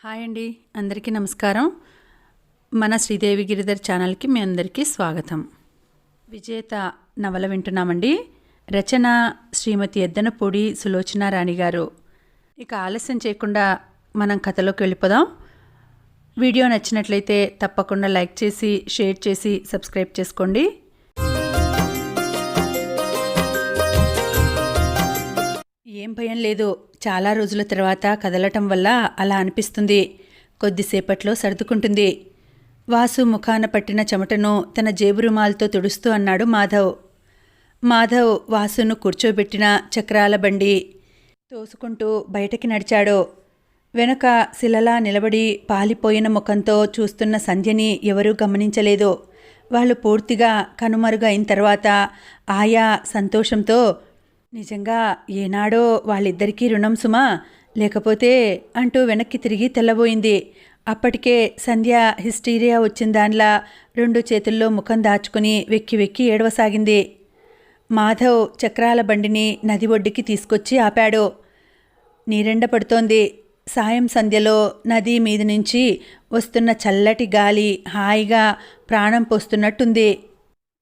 Hi అండి అందరికీ నమస్కారం. మన శ్రీదేవి గిరిధర్ ఛానల్కి మీ అందరికీ స్వాగతం. విజేత నవల వింటున్నామండి. రచన శ్రీమతి ఎద్దనపూడి సులోచన రాణి గారు. ఇక ఆలస్యం చేయకుండా మనం కథలోకి వెళ్ళిపోదాం. వీడియో నచ్చినట్లయితే తప్పకుండా లైక్ చేసి షేర్ చేసి సబ్స్క్రైబ్ చేసుకోండి. ఏం భయం లేదు. చాలా రోజుల తర్వాత కదలటం వల్ల అలా అనిపిస్తుంది. కొద్దిసేపట్లో సర్దుకుంటుంది. వాసు ముఖాన పట్టిన చెమటను తన జేబు రుమాలతో తుడుస్తూ అన్నాడు మాధవ్. మాధవ్ వాసును కూర్చోబెట్టిన చక్రాల బండి తోసుకుంటూ బయటకి నడిచాడు. వెనక శిలలా నిలబడి పాలిపోయిన ముఖంతో చూస్తున్న సంధ్యని ఎవరూ గమనించలేదు. వాళ్ళు పూర్తిగా కనుమరుగైన తర్వాత ఆయా సంతోషంతో నిజంగా ఏనాడో వాళ్ళిద్దరికీ రుణం సుమా లేకపోతే అంటూ వెనక్కి తిరిగి తెల్లబోయింది. అప్పటికే సంధ్య హిస్టీరియా వచ్చిన దానిలా రెండు చేతుల్లో ముఖం దాచుకుని వెక్కి వెక్కి ఏడవసాగింది. మాధవ్ చక్రాల బండిని నది ఒడ్డుకి తీసుకొచ్చి ఆపాడు. నీరెండ పడుతోంది. సాయం సంధ్యలో నది మీద నుంచి వస్తున్న చల్లటి గాలి హాయిగా ప్రాణం పోస్తున్నట్టుంది.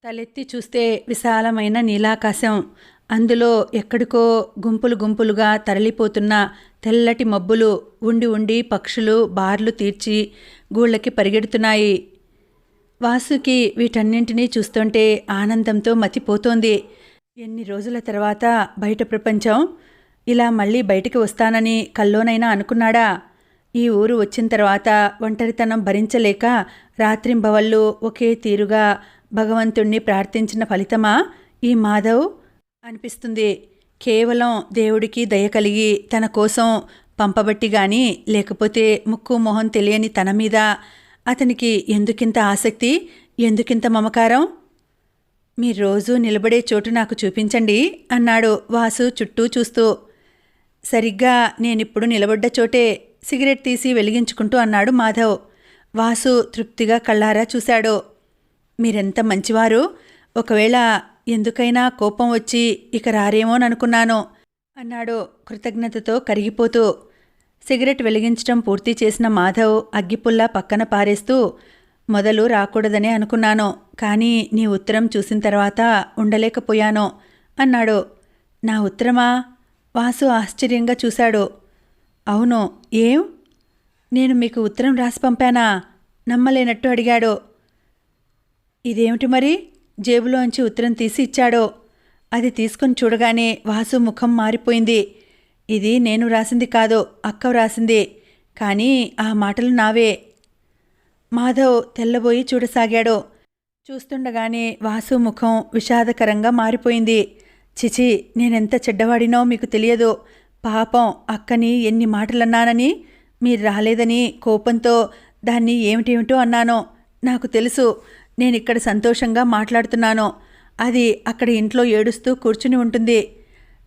తలెత్తి చూస్తే విశాలమైన నీలాకాశం. అందులో ఎక్కడికో గుంపులు గుంపులుగా తరలిపోతున్న తెల్లటి మబ్బులు ఉండి ఉండి పక్షులు బార్లు తీర్చి గూళ్ళకి పరిగెడుతున్నాయి. వాసుకి వీటన్నింటినీ చూస్తుంటే ఆనందంతో మతిపోతోంది. ఎన్ని రోజుల తర్వాత బయట ప్రపంచం? ఇలా మళ్ళీ బయటికి వస్తానని కల్లోనైనా అనుకున్నాడా? ఈ ఊరు వచ్చిన తర్వాత ఒంటరితనం భరించలేక రాత్రింబవళ్ళు ఒకే తీరుగా భగవంతుణ్ణి ప్రార్థించిన ఫలితమా ఈ మాధవ్? అనిపిస్తుంది. కేవలం దేవుడికి దయ కలిగి తన కోసం పంపబట్టి గాని లేకపోతే ముక్కు మొహం తెలియని తన మీద అతనికి ఎందుకింత ఆసక్తి ఎందుకింత మమకారం? మీరు రోజూ నిలబడే చోటు నాకు చూపించండి అన్నాడు వాసు చుట్టూ చూస్తూ. సరిగ్గా నేనిప్పుడు నిలబడ్డ చోటే సిగరెట్ తీసి వెలిగించుకుంటూ అన్నాడు మాధవ్. వాసు తృప్తిగా కళ్ళారా చూశాడు. మీరెంత మంచివారు? ఒకవేళ ఎందుకైనా కోపం వచ్చి ఇక రారేమోననుకున్నాను అన్నాడు కృతజ్ఞతతో కరిగిపోతూ. సిగరెట్ వెలిగించడం పూర్తి చేసిన మాధవ్ అగ్గిపుల్ల పక్కన పారేస్తూ మొదలు రాకూడదనే అనుకున్నాను కానీ నీ ఉత్తరం చూసిన తర్వాత ఉండలేకపోయాను అన్నాడు. నా ఉత్తరమా? వాసు ఆశ్చర్యంగా చూశాడు. అవును. ఏం? నేను మీకు ఉత్తరం రాసి పంపానా? నమ్మలేనట్టు అడిగాడు. ఇదేమిటి మరి? జేబులోంచి ఉత్తరం తీసి ఇచ్చాడో. అది తీసుకుని చూడగానే వాసు ముఖం మారిపోయింది. ఇది నేను రాసింది కాదు అక్క రాసింది. కానీ ఆ మాటలు నావే. మాధవ్ తెల్లబోయి చూడసాగాడు. చూస్తుండగానే వాసు ముఖం విషాదకరంగా మారిపోయింది. చిచి నేనెంత చెడ్డవాడినో మీకు తెలియదు. పాపం అక్కని ఎన్ని మాటలన్నానని మీరు రాలేదని కోపంతో దాన్ని ఏమిటేమిటో అన్నానో. నాకు తెలుసు. నేను ఇక్కడ సంతోషంగా మాట్లాడుతున్నాను. అది అక్కడ ఇంట్లో ఏడుస్తూ కూర్చుని ఉంటుంది.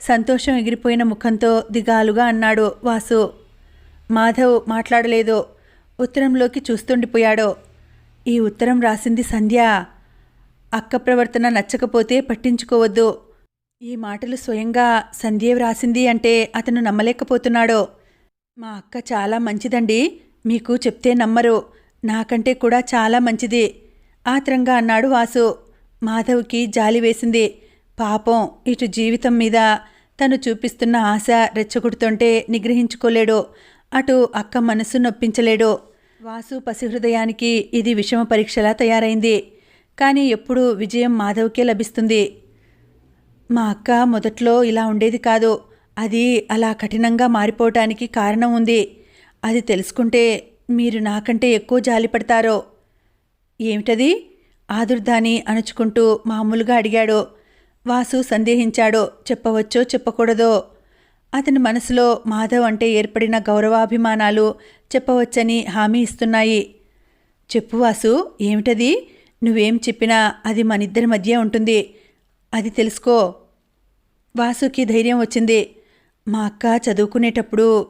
సంతోషం ఎగిరిపోయిన ముఖంతో దిగాలుగా అన్నాడు వాసు. మాధవ్ మాట్లాడలేదు. ఉత్తరంలోకి చూస్తుండిపోయాడు. ఈ ఉత్తరం రాసింది సంధ్య. అక్క ప్రవర్తన నచ్చకపోతే పట్టించుకోవద్దు. ఈ మాటలు స్వయంగా సంధ్య వ్రాసింది అంటే అతను నమ్మలేకపోతున్నాడు. మా అక్క చాలా మంచిదండి. మీకు చెప్తే నమ్మరు. నాకంటే కూడా చాలా మంచిది. ఆత్రంగా అన్నాడు వాసు. మాధవ్కి జాలి వేసింది. పాపం ఇటు జీవితం మీద తను చూపిస్తున్న ఆశ రెచ్చగొడుతుంటే నిగ్రహించుకోలేడు. అటు అక్క మనసు నొప్పించలేడు. వాసు పసిహృదయానికి ఇది విషమ పరీక్షలా తయారైంది. కానీ ఎప్పుడు విజయం మాధవ్కే లభిస్తుంది. మా అక్క మొదట్లో ఇలా ఉండేది కాదు. అది అలా కఠినంగా మారిపోవటానికి కారణం ఉంది. అది తెలుసుకుంటే మీరు నాకంటే ఎక్కువ జాలిపడతారో ఏమిటది? ఆదుర్దాని అణుచుకుంటూ మామూలుగా అడిగాడు వాసు సందేహించాడో చెప్పవచ్చో చెప్పకూడదో? అతని మనసులో మాధవ్ అంటే ఏర్పడిన గౌరవాభిమానాలు చెప్పవచ్చని హామీ ఇస్తున్నాయి. చెప్పు వాసు ఏమిటది? నువ్వేం చెప్పినా అది మనిద్దరి మధ్య ఉంటుంది. అది తెలుసుకో. వాసుకి ధైర్యం వచ్చింది. మా అక్క చదువుకునేటప్పుడు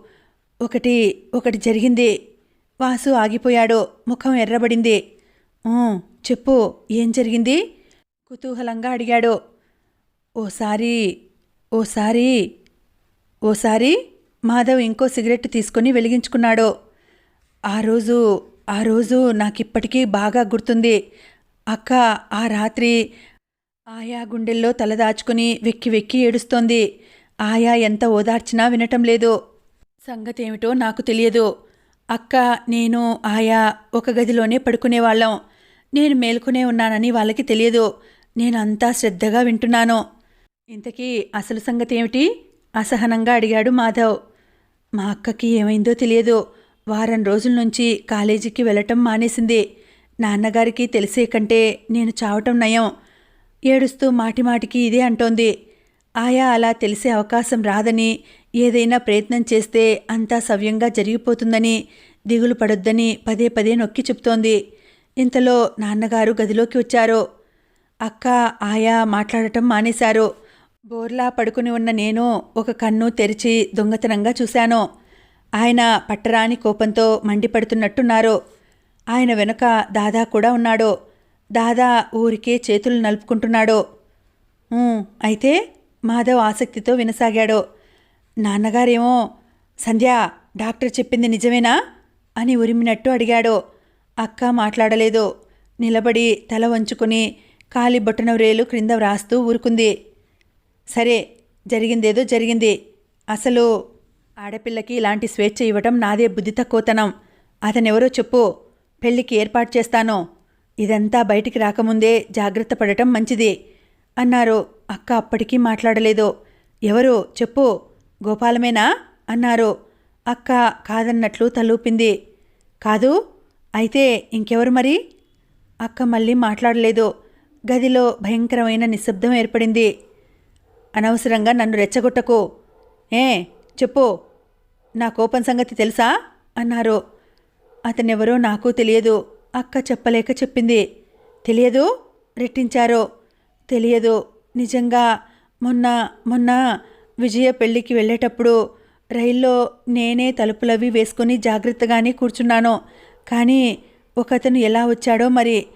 ఒకటి ఒకటి జరిగింది. వాసు ఆగిపోయాడు ముఖం ఎర్రబడింది. చెప్పు ఏం జరిగింది? కుతూహలంగా అడిగాడు. ఓసారి ఓసారి ఓసారి మాధవ్ ఇంకో సిగరెట్ తీసుకుని వెలిగించుకున్నాడు. ఆ రోజు ఆ రోజు నాకిప్పటికీ బాగా గుర్తుంది. అక్క ఆ రాత్రి ఆయా గుండెల్లో తలదాచుకుని వెక్కి వెక్కి ఏడుస్తోంది. ఆయా ఎంత ఓదార్చినా వినటం లేదు. సంగతేమిటో నాకు తెలియదు. అక్క నేను ఆయా ఒక గదిలోనే పడుకునేవాళ్ళం. నేను మేల్కొనే ఉన్నానని వాళ్ళకి తెలియదు. నేను అంతా శ్రద్ధగా వింటున్నాను. ఇంతకీ అసలు సంగతి ఏమిటి అసహనంగా అడిగాడు మాధవ్. మా అక్కకి ఏమైందో తెలియదు. వారం రోజుల నుంచి కాలేజీకి వెళ్ళటం మానేసింది. నాన్నగారికి తెలిసే కంటే నేను చావటం నయం. ఏడుస్తూ మాటిమాటికి ఇదే అంటోంది. ఆయా అలా తెలిసే అవకాశం రాదని ఏదైనా ప్రయత్నం చేస్తే అంతా సవ్యంగా జరిగిపోతుందని దిగులు పడొద్దని పదే పదే నొక్కి చెప్తోంది. ఇంతలో నాన్నగారు గదిలోకి వచ్చారు అక్క ఆయా మాట్లాడటం మానేశారు బోర్లా పడుకుని ఉన్న నేను ఒక కన్ను తెరిచి దొంగతనంగా చూశాను ఆయన పట్టరాని కోపంతో మండిపడుతున్నట్టున్నారు ఆయన వెనుక దాదా కూడా ఉన్నాడో దాదా ఊరికే చేతులు నలుపుకుంటున్నాడో. అయితే మాధవ్ ఆసక్తితో వినసాగాడు నాన్నగారేమో సంధ్య డాక్టర్ చెప్పింది నిజమేనా? అని ఉరిమినట్టు అడిగాడు. అక్క మాట్లాడలేదు. నిలబడి తల వంచుకుని కాలి బొట్టనవ్రేలు క్రింద వ్రాస్తూ ఊరుకుంది. సరే జరిగిందేదో జరిగింది. అసలు ఆడపిల్లకి ఇలాంటి స్వేచ్ఛ ఇవ్వటం నాదే బుద్ధి తక్కువతనం. అతనెవరో చెప్పు. పెళ్ళికి ఏర్పాటు చేస్తాను. ఇదంతా బయటికి రాకముందే జాగ్రత్త పడటం మంచిది అన్నారు. అక్క అప్పటికీ మాట్లాడలేదు. ఎవరు? చెప్పు. గోపాలమేనా? అన్నారు. అక్క కాదన్నట్లు తలూపింది. కాదు? అయితే ఇంకెవరు మరి? అక్క మళ్ళీ మాట్లాడలేదు. గదిలో భయంకరమైన నిశ్శబ్దం ఏర్పడింది. అనవసరంగా నన్ను రెచ్చగొట్టకు. ఏ చెప్పు. నా కోపం సంగతి తెలుసా? అన్నారు. అతనెవరో నాకు తెలియదు. అక్క చెప్పలేక చెప్పింది. తెలియదు? రెట్టించారు. తెలియదు. నిజంగా మొన్న మొన్న విజయ పెళ్ళికి వెళ్ళేటప్పుడు రైల్లో నేనే తలుపులవి వేసుకుని జాగ్రత్తగానే కూర్చున్నాను. కానీ ఒకతను ఎలా వచ్చాడో మరి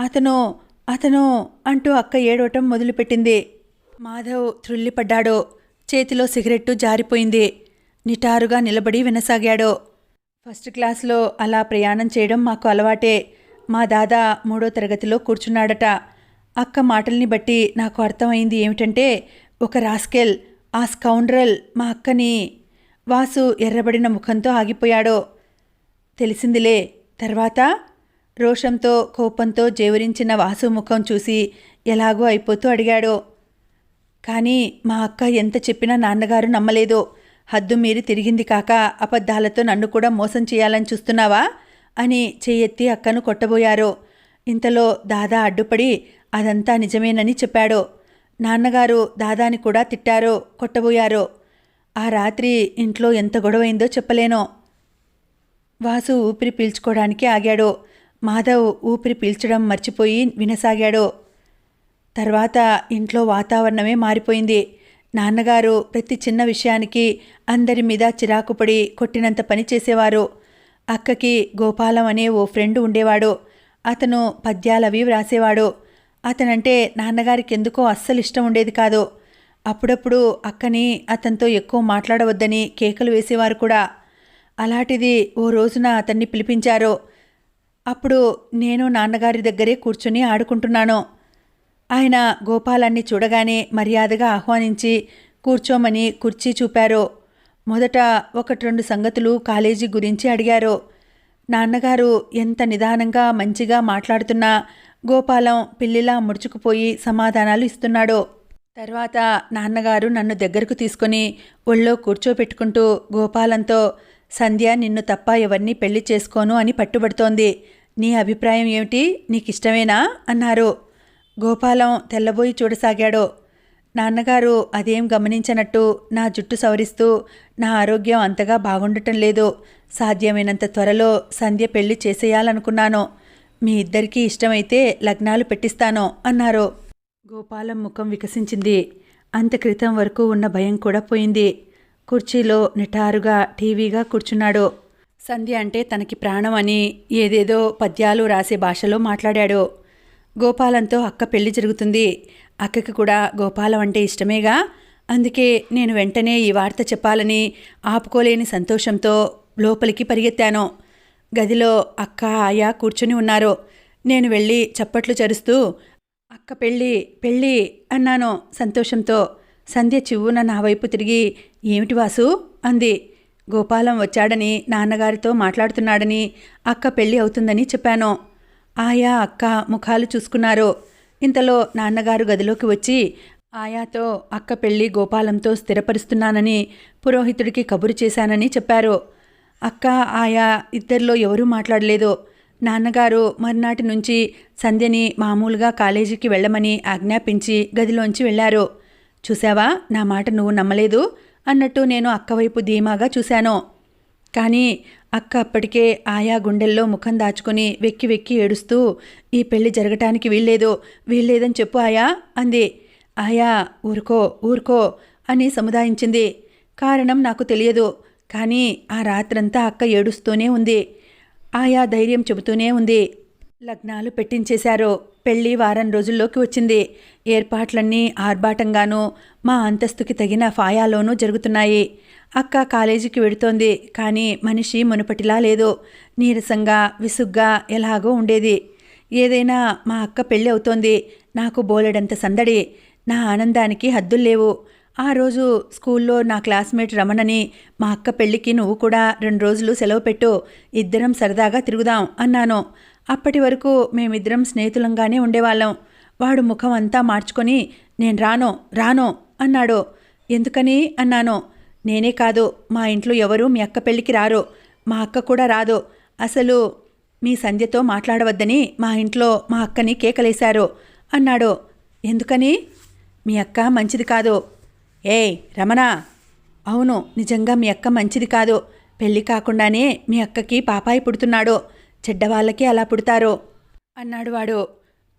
అతను అతను అంటూ అక్క ఏడవటం మొదలుపెట్టింది. మాధవ్ త్రుల్లిపడ్డాడు చేతిలో సిగరెట్టు జారిపోయింది. నిటారుగా నిలబడి వినసాగాడు. ఫస్ట్ క్లాస్లో అలా ప్రయాణం చేయడం మాకు అలవాటే. మా దాదా మూడో తరగతిలో కూర్చున్నాడట. అక్క మాటల్ని బట్టి నాకు అర్థమైంది ఏమిటంటే ఒక రాస్కెల్ ఆ స్కౌండ్రల్ మా అక్కని వాసు ఎర్రబడిన ముఖంతో ఆగిపోయాడు. తెలిసిందిలే తర్వాత రోషంతో కోపంతో జేవరించిన వాసు ముఖం చూసి ఎలాగో అయిపోతూ అడిగాడు. కానీ మా అక్క ఎంత చెప్పినా నాన్నగారు నమ్మలేదు. హద్దు మీరి తిరిగింది కాక అబద్ధాలతో నన్ను కూడా మోసం చేయాలని చూస్తున్నావా? అని చెయ్యెత్తి అక్కను కొట్టబోయారు. ఇంతలో దాదా అడ్డుపడి అదంతా నిజమేనని చెప్పాడు. నాన్నగారు దాదాని కూడా తిట్టారు కొట్టబోయారు. ఆ రాత్రి ఇంట్లో ఎంత గొడవైందో చెప్పలేను. వాసు ఊపిరి పీల్చుకోవడానికి ఆగాడు. మాధవ్ ఊపిరి పీల్చడం మర్చిపోయి వినసాగాడు. తర్వాత ఇంట్లో వాతావరణమే మారిపోయింది. నాన్నగారు ప్రతి చిన్న విషయానికి అందరి మీద చిరాకుపడి కొట్టినంత పని చేసేవారు. అక్కకి గోపాలం అనే ఓ ఫ్రెండ్ ఉండేవాడు. అతను పద్యాలవి వ్రాసేవాడు. అతనంటే నాన్నగారికి ఎందుకో అస్సలు ఇష్టం ఉండేది కాదు. అప్పుడప్పుడు అక్కని అతనితో ఎక్కువ మాట్లాడవద్దని కేకలు వేసేవారు కూడా. అలాంటిది ఓ రోజున అతన్ని పిలిపించారు. అప్పుడు నేను నాన్నగారి దగ్గరే కూర్చుని ఆడుకుంటున్నాను. ఆయన గోపాలాన్ని చూడగానే మర్యాదగా ఆహ్వానించి కూర్చోమని కుర్చీ చూపారు. మొదట ఒకటి రెండు సంగతులు కాలేజీ గురించి అడిగారు. నాన్నగారు ఎంత నిదానంగా మంచిగా మాట్లాడుతున్నా గోపాలం పిల్లిలా ముడుచుకుపోయి సమాధానాలు ఇస్తున్నాడు. తర్వాత నాన్నగారు నన్ను దగ్గరకు తీసుకొని ఒళ్ళో కూర్చోపెట్టుకుంటూ గోపాలంతో సంధ్య నిన్ను తప్ప ఎవరిని పెళ్ళి చేసుకోను అని పట్టుబడుతోంది. నీ అభిప్రాయం ఏమిటి? నీకిష్టమేనా? అన్నారు. గోపాలం తెల్లబోయి చూడసాగాడు. నాన్నగారు అదేం గమనించనట్టు నా జుట్టు సవరిస్తూ నా ఆరోగ్యం అంతగా బాగుండటం లేదు. సాధ్యమైనంత త్వరలో సంధ్య పెళ్ళి చేసేయాలనుకున్నాను. మీ ఇద్దరికీ ఇష్టమైతే లగ్నాలు పెట్టిస్తాను అన్నారు. గోపాలం ముఖం వికసించింది. అంత క్రితం వరకు ఉన్న భయం కూడా పోయింది. కుర్చీలో నిటారుగా టీవీగా కూర్చున్నాడు. సంధ్య అంటే తనకి ప్రాణం అని ఏదేదో పద్యాలు రాసే భాషలో మాట్లాడాడు. గోపాలంతో అక్క పెళ్ళి జరుగుతుంది. అక్కకి కూడా గోపాలం అంటే ఇష్టమేగా. అందుకే నేను వెంటనే ఈ వార్త చెప్పాలని ఆపుకోలేని సంతోషంతో లోపలికి పరిగెత్తాను. గదిలో అక్క ఆయా కూర్చుని ఉన్నారు. నేను వెళ్ళి చప్పట్లు చరుస్తూ అక్క పెళ్ళి పెళ్ళి అన్నాను సంతోషంతో. సంధ్య చివ్వున నా వైపు తిరిగి ఏమిటి వాసు? అంది. గోపాలం వచ్చాడని నాన్నగారితో మాట్లాడుతున్నాడని అక్క పెళ్ళి అవుతుందని చెప్పాను. ఆయా అక్క ముఖాలు చూసుకున్నారు. ఇంతలో నాన్నగారు గదిలోకి వచ్చి ఆయాతో అక్క పెళ్ళి గోపాలంతో స్థిరపరుస్తున్నానని పురోహితుడికి కబురు చేశానని చెప్పారు. అక్క ఆయా ఇద్దరిలో ఎవరూ మాట్లాడలేదు. నాన్నగారు మర్నాటి నుంచి సంధ్యని మామూలుగా కాలేజీకి వెళ్ళమని ఆజ్ఞాపించి గదిలోంచి వెళ్ళారు. చూసావా నా మాట నువ్వు నమ్మలేదు. అన్నట్టు నేను అక్క వైపు ధీమాగా చూశాను. కానీ అక్క అప్పటికే ఆయా గుండెల్లో ముఖం దాచుకుని వెక్కి వెక్కి ఏడుస్తూ ఈ పెళ్ళి జరగటానికి వీల్లేదు వీల్లేదని చెప్పు ఆయా అంది. ఆయా ఊరుకో ఊరుకో అని సముదాయించింది. కారణం నాకు తెలియదు కానీ ఆ రాత్రంతా అక్క ఏడుస్తూనే ఉంది. ఆయా ధైర్యం చెబుతూనే ఉంది. లగ్నాలు పెట్టించేశారు. పెళ్ళి వారం రోజుల్లోకి వచ్చింది. ఏర్పాట్లన్నీ ఆర్భాటంగానూ మా అంతస్తుకి తగిన ఫాయాలోనూ జరుగుతున్నాయి. అక్క కాలేజీకి వెడుతోంది కానీ మనిషి మునుపటిలా లేదు. నీరసంగా విసుగ్గా ఎలాగో ఉండేది. ఏదైనా మా అక్క పెళ్ళి అవుతోంది. నాకు బోలెడంత సందడి. నా ఆనందానికి హద్దుల్లేవు ఆ రోజు స్కూల్లో నా క్లాస్మేట్ రమణని మా అక్క పెళ్ళికి నువ్వు కూడా రెండు రోజులు సెలవు పెట్టు. ఇద్దరం సరదాగా తిరుగుదాం అన్నాను. అప్పటి వరకు మేమిద్దరం స్నేహితులంగానే ఉండేవాళ్ళం. వాడు ముఖం అంతా మార్చుకొని నేను రాను రాను అన్నాడు. ఎందుకని? అన్నాను. నేనే కాదు మా ఇంట్లో ఎవరూ మీ అక్క పెళ్ళికి రారు. మా అక్క కూడా రాదు. అసలు మీ సంధ్యతో మాట్లాడవద్దని మా ఇంట్లో మా అక్కని కేకలేశారు అన్నాడు. ఎందుకని? మీ అక్క మంచిది కాదు. ఏయ్ రమణ! అవును నిజంగా మీ అక్క మంచిది కాదు. పెళ్ళి కాకుండానే మీ అక్కకి పాపాయి పుడుతున్నాడు. చెడ్డవాళ్ళకే అలా పుడతారు? అన్నాడు వాడు.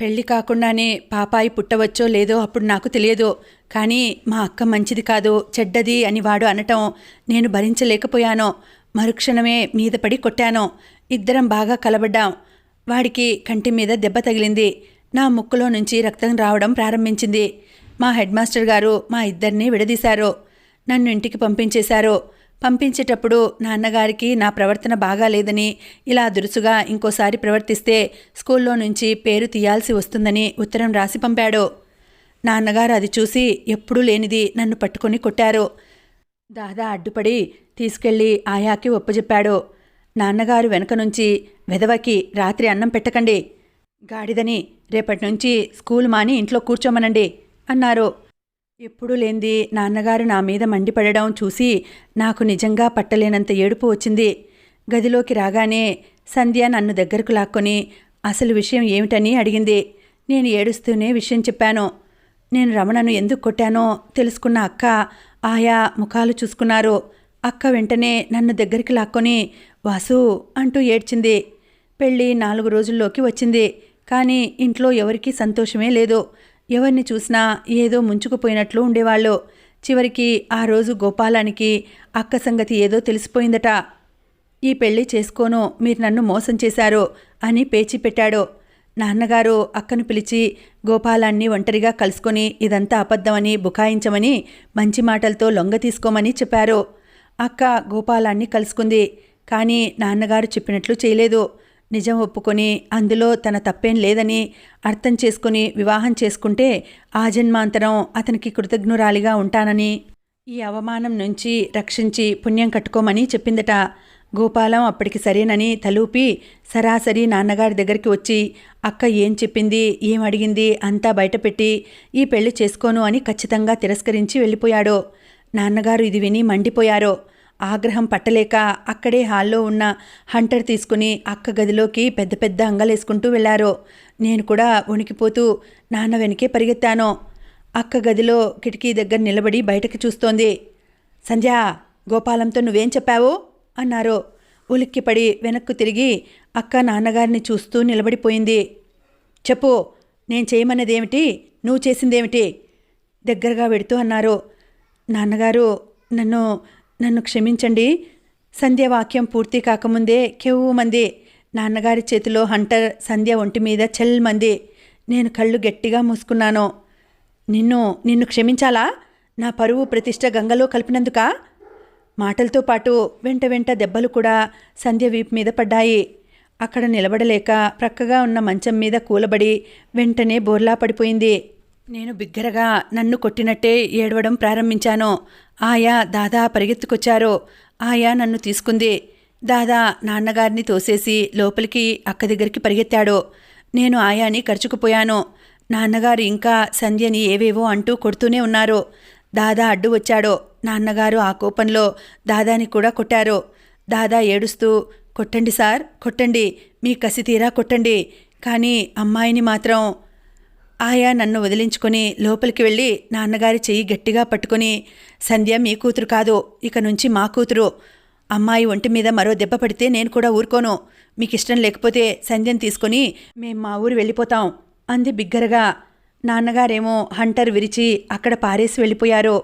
పెళ్ళి కాకుండానే పాపాయి పుట్టవచ్చో లేదో అప్పుడు నాకు తెలియదు. కానీ మా అక్క మంచిది కాదు చెడ్డది అని వాడు అనటం నేను భరించలేకపోయాను. మరుక్షణమే మీద పడి కొట్టాను. ఇద్దరం బాగా కలబడ్డాం. వాడికి కంటి మీద దెబ్బ తగిలింది. నా ముక్కులో నుంచి రక్తం రావడం ప్రారంభించింది. మా హెడ్ మాస్టర్ గారు మా ఇద్దరిని విడదీశారు. నన్ను ఇంటికి పంపించేశారు. పంపించేటప్పుడు నాన్నగారికి నా ప్రవర్తన బాగాలేదని ఇలా దురుసుగా ఇంకోసారి ప్రవర్తిస్తే స్కూల్లో నుంచి పేరు తీయాల్సి వస్తుందని ఉత్తరం రాసి పంపాడు. నాన్నగారు అది చూసి ఎప్పుడూ లేనిది నన్ను పట్టుకొని కొట్టారు. దాదా అడ్డుపడి తీసుకెళ్ళి ఆయాకి ఒప్పజెప్పాడు. నాన్నగారు వెనక నుంచి వెదవకి రాత్రి అన్నం పెట్టకండి. గాడిదని రేపటి నుంచి స్కూల్ మాని ఇంట్లో కూర్చోమనండి అన్నారు. ఎప్పుడూ లేంది నాన్నగారు నా మీద మండిపడడం చూసి నాకు నిజంగా పట్టలేనంత ఏడుపు వచ్చింది. గదిలోకి రాగానే సంధ్య నన్ను దగ్గరకు లాక్కొని అసలు విషయం ఏమిటని? అడిగింది. నేను ఏడుస్తూనే విషయం చెప్పాను. నేను రమణను ఎందుకు కొట్టానో తెలుసుకున్న అక్క ఆయా ముఖాలు చూసుకున్నారు. అక్క వెంటనే నన్ను దగ్గరికి లాక్కొని వాసు అంటూ ఏడ్చింది. పెళ్ళి నాలుగు రోజుల్లోకి వచ్చింది. కానీ ఇంట్లో ఎవరికీ సంతోషమే లేదు. ఎవరిని చూసినా ఏదో ముంచుకుపోయినట్లు ఉండేవాళ్ళు. చివరికి ఆ రోజు గోపాలానికి అక్క సంగతి ఏదో తెలిసిపోయిందట. ఈ పెళ్ళి చేసుకోను మీరు నన్ను మోసం చేశారు అని పేచి పెట్టాడు. నాన్నగారు అక్కను పిలిచి గోపాలాన్ని ఒంటరిగా కలుసుకొని ఇదంతా అబద్ధమని బుకాయించమని మంచి మాటలతో లొంగ తీసుకోమని చెప్పారు. అక్క గోపాలాన్ని కలుసుకుంది కానీ నాన్నగారు చెప్పినట్లు చేయలేదు. నిజం ఒప్పుకొని అందులో తన తప్పేం లేదని అర్థం చేసుకుని వివాహం చేసుకుంటే ఆ జన్మాంతరం అతనికి కృతజ్ఞురాలిగా ఉంటానని ఈ అవమానం నుంచి రక్షించి పుణ్యం కట్టుకోమని చెప్పిందట. గోపాలం అప్పటికి సరేనని తలూపి సరాసరి నాన్నగారి దగ్గరికి వచ్చి అక్క ఏం చెప్పింది? ఏం అడిగింది? అంతా బయటపెట్టి ఈ పెళ్ళి చేసుకోను అని ఖచ్చితంగా తిరస్కరించి వెళ్ళిపోయాడు. నాన్నగారు ఇది విని మండిపోయారు. ఆగ్రహం పట్టలేక అక్కడే హాల్లో ఉన్న హంటర్ తీసుకుని అక్క గదిలోకి పెద్ద పెద్ద అంగలేసుకుంటూ వెళ్ళారు. నేను కూడా వణికిపోతూ నాన్న వెనకే పరిగెత్తాను. అక్క గదిలో కిటికీ దగ్గర నిలబడి బయటకు చూస్తోంది. సంధ్య గోపాలంతో నువ్వేం చెప్పావు? అన్నారు. ఉలిక్కిపడి వెనక్కు తిరిగి అక్క నాన్నగారిని చూస్తూ నిలబడిపోయింది. చెప్పు నేను చేయమన్నదేమిటి? నువ్వు చేసిందేమిటి? దగ్గరగా పెడుతూ అన్నారు. నాన్నగారు నన్ను నన్ను క్షమించండి. సంధ్యవాక్యం పూర్తి కాకముందే మంది. నాన్నగారి చేతిలో హంటర్ సంధ్య ఒంటి మీద మంది. నేను కళ్ళు గట్టిగా మూసుకున్నాను. నిన్ను నిన్ను క్షమించాలా? నా పరువు ప్రతిష్ట గంగలో కలిపినందుక? మాటలతో పాటు వెంట వెంట దెబ్బలు కూడా సంధ్య వీపు మీద పడ్డాయి. అక్కడ నిలబడలేక ప్రక్కగా ఉన్న మంచం మీద కూలబడి వెంటనే బోర్లా పడిపోయింది. నేను బిగ్గరగా నన్ను కొట్టినట్టే ఏడవడం ప్రారంభించాను. ఆయా దాదా పరిగెత్తుకొచ్చారు. ఆయా నన్ను తీసుకుంది. దాదా నాన్నగారిని తోసేసి లోపలికి అక్క దగ్గరికి పరిగెత్తాడు. నేను ఆయాని కరుచుకుపోయాను. నాన్నగారు ఇంకా సంధ్యని ఏవేవో అంటూ కొడుతూనే ఉన్నారు. దాదా అడ్డు వచ్చాడు. నాన్నగారు ఆ కోపంలో దాదాని కూడా కొట్టారు. దాదా ఏడుస్తూ కొట్టండి సార్ కొట్టండి. మీ కసి తీరా కొట్టండి. కానీ అమ్మాయిని మాత్రం ఆయా నన్ను వదిలించుకొని లోపలికి వెళ్ళి నాన్నగారి చెయ్యి గట్టిగా పట్టుకొని సంధ్య మీ కూతురు కాదు ఇక నుంచి మా కూతురు. అమ్మాయి ఒంటి మీద మరో దెబ్బ పడితే నేను కూడా ఊరుకోను. మీకు ఇష్టం లేకపోతే సంధ్యను తీసుకొని మేం మా ఊరు వెళ్ళిపోతాం అంది బిగ్గరగా. నాన్నగారేమో హంటర్ విరిచి అక్కడ పారేసి వెళ్ళిపోయారు.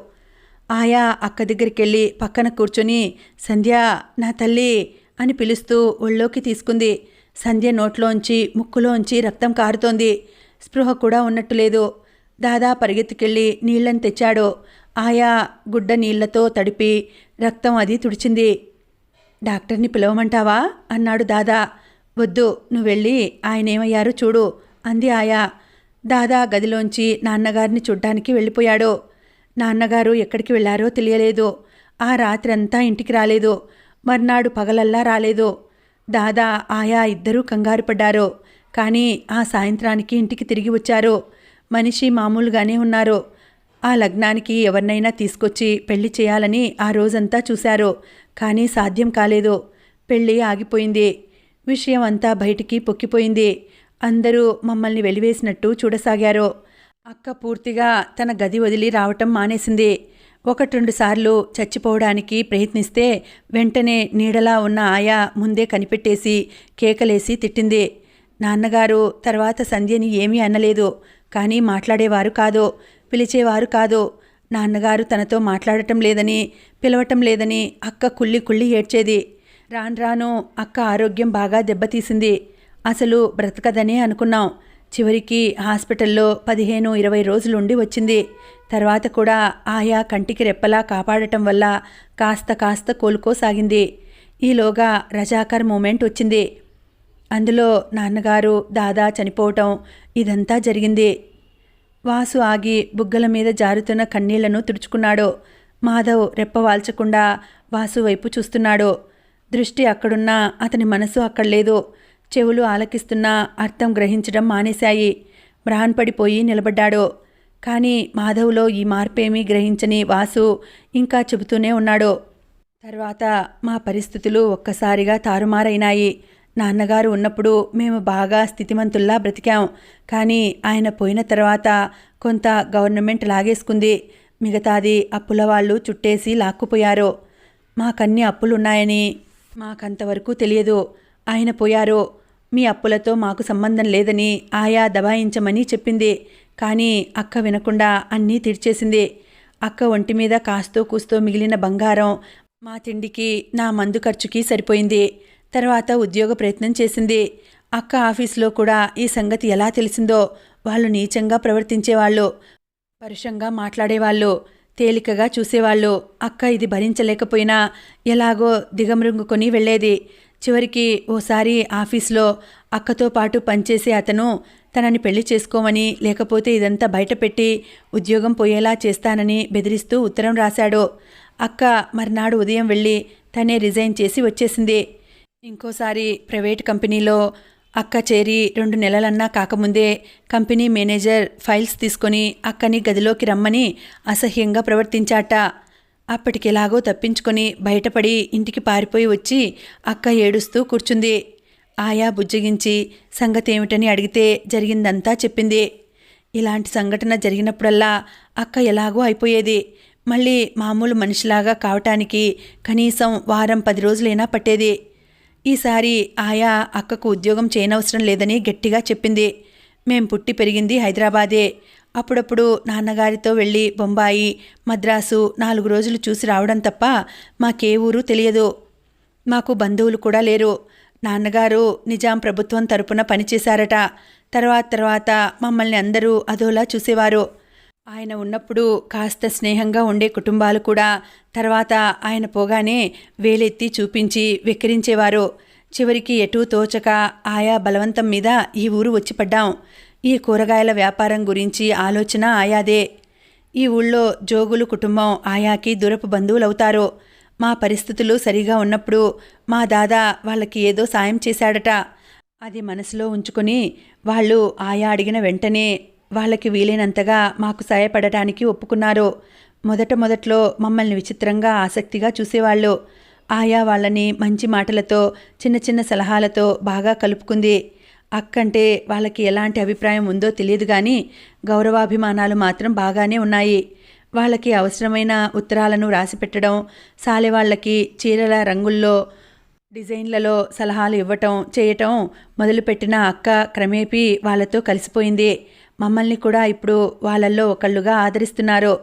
ఆయా అక్క దగ్గరికి వెళ్ళి పక్కన కూర్చొని సంధ్య నా తల్లి అని పిలుస్తూ ఒళ్ళోకి తీసుకుంది. సంధ్య నోట్లోంచి ముక్కులోంచి రక్తం కారుతోంది. స్పృహ కూడా ఉన్నట్టు లేదు. దాదా పరిగెత్తుకెళ్ళి నీళ్ళను తెచ్చాడు. ఆయా గుడ్డ నీళ్ళతో తడిపి రక్తం అది తుడిచింది. డాక్టర్ని పిలవమంటావా? అన్నాడు దాదా. వద్దు నువ్వు వెళ్ళి చూడు అంది ఆయా. దాదా గదిలోంచి నాన్నగారిని చూడ్డానికి వెళ్ళిపోయాడు. నాన్నగారు ఎక్కడికి వెళ్ళారో తెలియలేదు. ఆ రాత్రంతా ఇంటికి రాలేదు. మర్నాడు పగలల్లా రాలేదు. దాదా ఆయా ఇద్దరూ కంగారు పడ్డారు. కానీ ఆ సాయంత్రానికి ఇంటికి తిరిగి వచ్చారు. మనిషి మామూలుగానే ఉన్నారు. ఆ లగ్నానికి ఎవరినైనా తీసుకొచ్చి పెళ్ళి చేయాలని ఆ రోజంతా చూశారు. కానీ సాధ్యం కాలేదు. పెళ్ళి ఆగిపోయింది. విషయం అంతా బయటికి పొక్కిపోయింది. అందరూ మమ్మల్ని వెలివేసినట్టు చూడసాగారు. అక్క పూర్తిగా తన గది వదిలి రావటం మానేసింది. ఒకటి రెండు సార్లు చచ్చిపోవడానికి ప్రయత్నిస్తే వెంటనే నీడలా ఉన్న ఆయా ముందే కనిపెట్టేసి కేకలేసి తిట్టింది. నాన్నగారు తర్వాత సంధ్యని ఏమీ అనలేదు కానీ మాట్లాడేవారు కాదు పిలిచేవారు కాదు. నాన్నగారు తనతో మాట్లాడటం లేదని పిలవటం లేదని అక్క కుళ్ళి కుళ్ళి ఏడ్చేది. రాను రాను అక్క ఆరోగ్యం బాగా దెబ్బతీసింది. అసలు బ్రతకదనే అనుకున్నాం. చివరికి హాస్పిటల్లో పదిహేను ఇరవై రోజులుండి వచ్చింది. తర్వాత కూడా ఆయా కంటికి రెప్పలా కాపాడటం వల్ల కాస్త కాస్త కోలుకోసాగింది. ఈలోగా రజాకర్ మూమెంట్ వచ్చింది. అందులో నాన్నగారు దాదా చనిపోవటం ఇదంతా జరిగింది. వాసు ఆగి బుగ్గల మీద జారుతున్న కన్నీళ్ళను తుడుచుకున్నాడు. మాధవ్ రెప్పవాల్చకుండా వాసు వైపు చూస్తున్నాడు. దృష్టి అక్కడున్నా అతని మనసు అక్కడ లేదు చెవులు ఆలకిస్తున్నా అర్థం గ్రహించడం మానేశాయి. మ్రాన్పడిపోయి నిలబడ్డాడు. కానీ మాధవ్లో ఈ మార్పేమీ గ్రహించని వాసు ఇంకా చెబుతూనే ఉన్నాడు. తర్వాత మా పరిస్థితులు ఒక్కసారిగా తారుమారైనాయి. నాన్నగారు ఉన్నప్పుడు మేము బాగా స్థితిమంతుల్లా బ్రతికాం. కానీ ఆయన పోయిన తర్వాత కొంత గవర్నమెంట్ లాగేసుకుంది. మిగతాది అప్పుల వాళ్ళు చుట్టేసి లాక్కుపోయారు. మాకన్ని అప్పులున్నాయని మాకంతవరకు తెలియదు. ఆయన పోయారు. మీ అప్పులతో మాకు సంబంధం లేదని ఆయా దబాయించమని చెప్పింది. కానీ అక్క వినకుండా అన్నీ తీర్చేసింది. అక్క ఒంటి మీద కాస్తో కూస్తో మిగిలిన బంగారం మా తిండికి నా మందు ఖర్చుకి సరిపోయింది. తర్వాత ఉద్యోగ ప్రయత్నం చేసింది. అక్క ఆఫీసులో కూడా ఈ సంగతి ఎలా తెలిసిందో వాళ్ళు నీచంగా ప్రవర్తించేవాళ్ళు పరుషంగా మాట్లాడేవాళ్ళు తేలికగా చూసేవాళ్ళు. అక్క ఇది భరించలేకపోయినా ఎలాగో దిగమృంగుకొని వెళ్ళేది. చివరికి ఓసారి ఆఫీస్లో అక్కతో పాటు పనిచేసే అతను తనని పెళ్ళి చేసుకోమని లేకపోతే ఇదంతా బయటపెట్టి ఉద్యోగం పోయేలా చేస్తానని బెదిరిస్తూ ఉత్తరం రాశాడు. అక్క మర్నాడు ఉదయం వెళ్ళి తనే రిజైన్ చేసి వచ్చేసింది. ఇంకోసారి ప్రైవేట్ కంపెనీలో అక్క చేరి రెండు నెలలన్నా కాకముందే కంపెనీ మేనేజర్ ఫైల్స్ తీసుకొని అక్కని గదిలోకి రమ్మని అసహ్యంగా ప్రవర్తించాట. అప్పటికెలాగో తప్పించుకొని బయటపడి ఇంటికి పారిపోయి వచ్చి అక్క ఏడుస్తూ కూర్చుంది. ఆయా బుజ్జగించి సంగతి ఏమిటని అడిగితే జరిగిందంతా చెప్పింది. ఇలాంటి సంఘటన జరిగినప్పుడల్లా అక్క ఎలాగో అయిపోయేది. మళ్ళీ మామూలు మనిషిలాగా కావటానికి కనీసం వారం పది రోజులైనా పట్టేది. ఈసారి ఆయా అక్కకు ఉద్యోగం చేయనవసరం లేదని గట్టిగా చెప్పింది. మేం పుట్టి పెరిగింది హైదరాబాదే. అప్పుడప్పుడు నాన్నగారితో వెళ్ళి బొంబాయి మద్రాసు నాలుగు రోజులు చూసి రావడం తప్ప మాకే ఊరు తెలియదు. మాకు బంధువులు కూడా లేరు. నాన్నగారు నిజాం ప్రభుత్వం తరపున పనిచేశారట. తర్వాత తర్వాత మమ్మల్ని అందరూ అదోలా చూసేవారు. ఆయన ఉన్నప్పుడు కాస్త స్నేహంగా ఉండే కుటుంబాలు కూడా తర్వాత ఆయన పోగానే వేలెత్తి చూపించి వెక్కిరించేవారు. చివరికి ఎటూ తోచక ఆయా బలవంతం మీద ఈ ఊరు వచ్చిపడ్డాం ఈ కూరగాయల వ్యాపారం గురించి ఆలోచన ఆయాదే. ఈ ఊళ్ళో జోగులు కుటుంబం ఆయాకి దూరపు బంధువులవుతారు. మా పరిస్థితులు సరిగా ఉన్నప్పుడు మా దాదా వాళ్ళకి ఏదో సాయం చేశాడట. అది మనసులో ఉంచుకొని వాళ్ళు ఆయా అడిగిన వెంటనే వాళ్ళకి వీలైనంతగా మాకు సాయపడటానికి ఒప్పుకున్నారు. మొదట మొదట్లో మమ్మల్ని విచిత్రంగా ఆసక్తిగా చూసేవాళ్ళు. ఆయా వాళ్ళని మంచి మాటలతో చిన్న చిన్న సలహాలతో బాగా కలుపుకుంది. అక్కంటే వాళ్ళకి ఎలాంటి అభిప్రాయం ఉందో తెలియదు కానీ గౌరవాభిమానాలు మాత్రం బాగానే ఉన్నాయి. వాళ్ళకి అవసరమైన ఉత్తరాలను రాసిపెట్టడం సాలెవాళ్ళకి చీరల రంగుల్లో డిజైన్లలో సలహాలు ఇవ్వటం చేయటం మొదలుపెట్టిన అక్క క్రమేపీ వాళ్ళతో కలిసిపోయింది. మమ్మల్ని కూడా ఇప్పుడు వాళ్ళల్లో ఒకళ్ళుగా ఆదరిస్తున్నారు.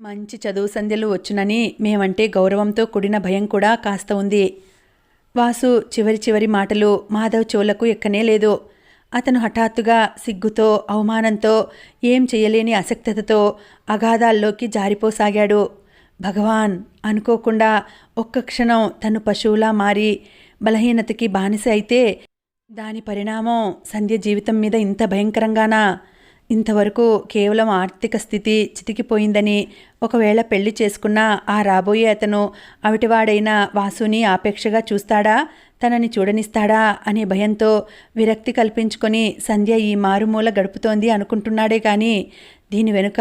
మంచి చదువు సంధ్యలు వచ్చునని మేమంటే గౌరవంతో కూడిన భయం కూడా కాస్త ఉంది. వాసు చివరి చివరి మాటలు మాధవ్ చెవులకు ఎక్కనే లేదు. అతను హఠాత్తుగా సిగ్గుతో అవమానంతో ఏం చేయలేని అసక్తతతో అగాధాల్లోకి జారిపోసాగాడు. భగవాన్! అనుకోకుండా ఒక్క క్షణం తను పశువులా మారి బలహీనతకి బానిస అయితే దాని పరిణామం సంధ్య జీవితం మీద ఇంత భయంకరంగానా? ఇంతవరకు కేవలం ఆర్థిక స్థితి చితికిపోయిందని ఒకవేళ పెళ్ళి చేసుకున్నా ఆ రాబోయే అతను అవిటివాడైన వాసుని ఆపేక్షగా చూస్తాడా? తనని చూడనిస్తాడా? అనే భయంతో విరక్తి కల్పించుకొని సంధ్య ఈ మారుమూల గడుపుతోంది అనుకుంటున్నాడే కానీ దీని వెనుక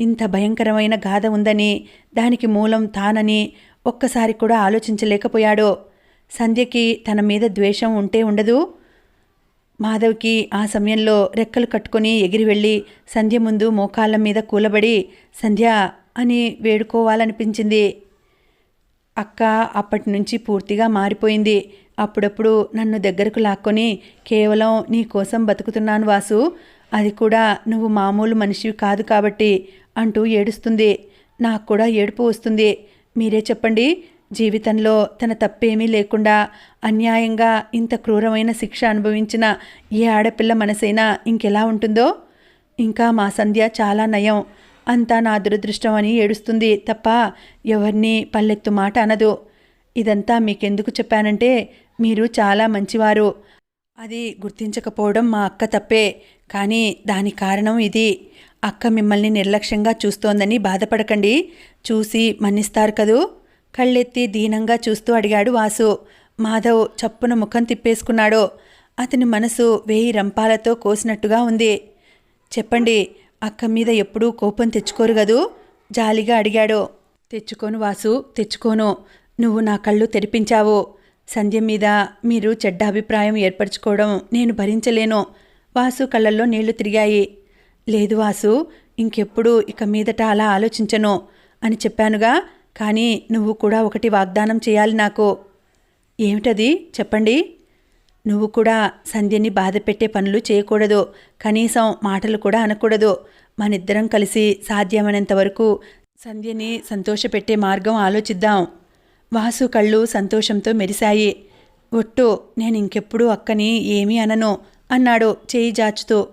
ఇంత భయంకరమైన గాథ ఉందని దానికి మూలం తానని ఒక్కసారి కూడా ఆలోచించలేకపోయాడో. సంధ్యకి తన మీద ద్వేషం ఉంటే ఉండదు? మాధవ్కి ఆ సమయంలో రెక్కలు కట్టుకొని ఎగిరి వెళ్ళి సంధ్య ముందు మోకాళ్ళ మీద కూలబడి సంధ్య అని వేడుకోవాలనిపించింది. అక్క అప్పటి నుంచి పూర్తిగా మారిపోయింది. అప్పుడప్పుడు నన్ను దగ్గరకు లాక్కొని కేవలం నీ కోసం బతుకుతున్నాను వాసు అది కూడా నువ్వు మామూలు మనిషివి కాదు కాబట్టి అంటూ ఏడుస్తుంది. నాకు కూడా ఏడుపు వస్తుంది. మీరే చెప్పండి జీవితంలో తన తప్పేమీ లేకుండా అన్యాయంగా ఇంత క్రూరమైన శిక్ష అనుభవించిన ఏ ఆడపిల్ల మనసైనా ఇంకెలా ఉంటుందో? ఇంకా మా సంధ్య చాలా నయం. అంతా నా దురదృష్టం అని ఏడుస్తుంది తప్ప ఎవరిని పల్లెత్తు మాట అనదు. ఇదంతా మీకెందుకు చెప్పానంటే మీరు చాలా మంచివారు. అది గుర్తించకపోవడం మా అక్క తప్పే. కానీ దాని కారణం ఇది. అక్క మిమ్మల్ని నిర్లక్ష్యంగా చూస్తోందని బాధపడకండి. చూసి మన్నిస్తారు కదూ? కళ్ళెత్తి దీనంగా చూస్తూ అడిగాడు వాసు. మాధవ్ చప్పున ముఖం తిప్పేసుకున్నాడు. అతని మనసు వేయి రంపాలతో కోసినట్టుగా ఉంది. చెప్పండి అక్క మీద ఎప్పుడూ కోపం తెచ్చుకోరు గదూ జాలిగా అడిగాడు. తెచ్చుకోను వాసు తెచ్చుకోను. నువ్వు నా కళ్ళు తెరిపించావు. సంధ్య మీద మీరు చెడ్డ అభిప్రాయం ఏర్పరచుకోవడం నేను భరించలేను. వాసు కళ్ళల్లో నీళ్ళు తిరిగాయి. లేదు వాసు ఇంకెప్పుడు ఇక మీదట అలా ఆలోచించను అని చెప్పానుగా కానీ నువ్వు కూడా ఒకటి వాగ్దానం చేయాలి నాకు. ఏమిటది? చెప్పండి. నువ్వు కూడా సంధ్యని బాధ పెట్టే పనులు చేయకూడదు. కనీసం మాటలు కూడా అనకూడదు. మనిద్దరం కలిసి సాధ్యమైనంత వరకు సంధ్యని సంతోషపెట్టే మార్గం ఆలోచిద్దాం. వాసు కళ్ళు సంతోషంతో మెరిశాయి. ఒట్టు నేను ఇంకెప్పుడు అక్కని ఏమీ అనను అన్నాడు చేయి జాచుతూ.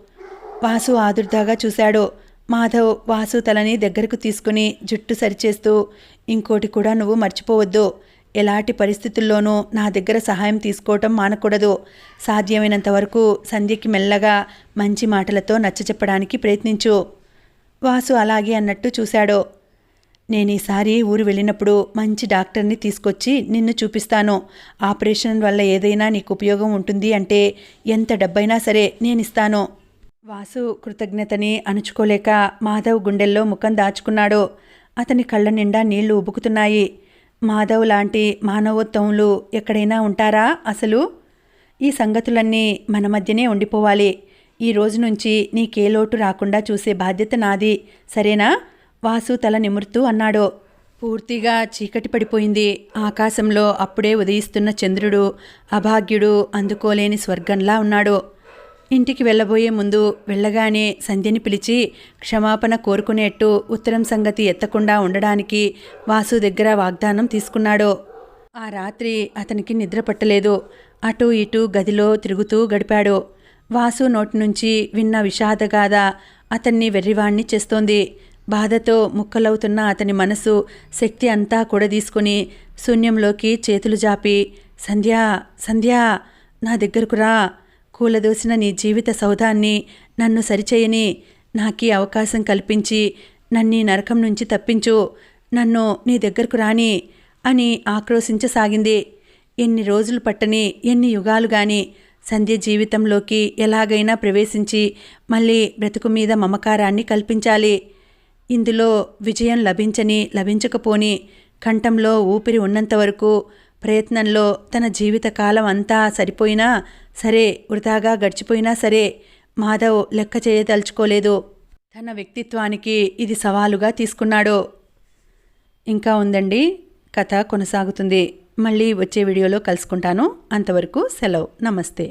వాసు ఆదుర్దాగా చూశాడు. మాధవ్ వాసు తలని దగ్గరకు తీసుకుని జుట్టు సరిచేస్తూ ఇంకోటి కూడా నువ్వు మర్చిపోవద్దు. ఎలాంటి పరిస్థితుల్లోనూ నా దగ్గర సహాయం తీసుకోవటం మానకూడదు. సాధ్యమైనంత వరకు సంధ్యకి మెల్లగా మంచి మాటలతో నచ్చచెప్పడానికి ప్రయత్నించు వాసు అలాగే అన్నట్టు చూశాడు. నేను ఈసారి ఊరు వెళ్ళినప్పుడు మంచి డాక్టర్ని తీసుకొచ్చి నిన్ను చూపిస్తాను. ఆపరేషన్ వల్ల ఏదైనా నీకు ఉపయోగం ఉంటుంది అంటే ఎంత డబ్బైనా సరే నేనిస్తాను. వాసు కృతజ్ఞతని అణుచుకోలేక మాధవ్ గుండెల్లో ముఖం దాచుకున్నాడు. అతని కళ్ళ నిండా నీళ్ళు ఉబుకుతున్నాయి. మాధవ్ లాంటి మానవోత్తములు ఎక్కడైనా ఉంటారా అసలు? ఈ సంగతులన్నీ మన మధ్యనే ఉండిపోవాలి. ఈ రోజు నుంచి నీకే లోటు రాకుండా చూసే బాధ్యత నాది. సరేనా? వాసు తల నిమురుతూ అన్నాడు. పూర్తిగా చీకటి పడిపోయింది. ఆకాశంలో అప్పుడే ఉదయిస్తున్న చంద్రుడు అభాగ్యుడు అందుకోలేని స్వర్గంలా ఉన్నాడు. ఇంటికి వెళ్ళబోయే ముందు వెళ్ళగానే సంధ్యని పిలిచి క్షమాపణ కోరుకునేట్టు ఉత్తరం సంగతి ఎత్తకుండా ఉండడానికి వాసు దగ్గర వాగ్దానం తీసుకున్నాడు. ఆ రాత్రి అతనికి నిద్ర పట్టలేదు. అటూ ఇటూ గదిలో తిరుగుతూ గడిపాడు. వాసు నోటి నుంచి విన్న విషాదగాథ అతన్ని వెర్రివాణ్ణి చేస్తోంది. బాధతో ముక్కలవుతున్న అతని మనసు శక్తి అంతా కూడదీసుకుని శూన్యంలోకి చేతులు జాపి సంధ్యా సంధ్య నా దగ్గరకు రా. కూలదోసిన నీ జీవిత సౌధాన్ని నన్ను సరిచేయని నాకీ అవకాశం కల్పించి నన్ను నరకం నుంచి తప్పించు నన్ను నీ దగ్గరకు రాని అని ఆక్రోశించసాగింది. ఎన్ని రోజులు పట్టని ఎన్ని యుగాలు గాని సంధ్య జీవితంలోకి ఎలాగైనా ప్రవేశించి మళ్ళీ బ్రతుకు మీద మమకారాన్ని కల్పించాలి. ఇందులో విజయం లభించని లభించకపోని కంఠంలో ఊపిరి ఉన్నంత వరకు ప్రయత్నంలో తన జీవితకాలం అంతా సరిపోయినా సరే వృధాగా గడిచిపోయినా సరే మాధవ్ లెక్క చేయదలుచుకోలేదు. తన వ్యక్తిత్వానికి ఇది సవాలుగా తీసుకున్నాడు. ఇంకా ఉందండి కథ కొనసాగుతుంది. మళ్ళీ వచ్చే వీడియోలో కలుసుకుంటాను. అంతవరకు సెలవు. నమస్తే.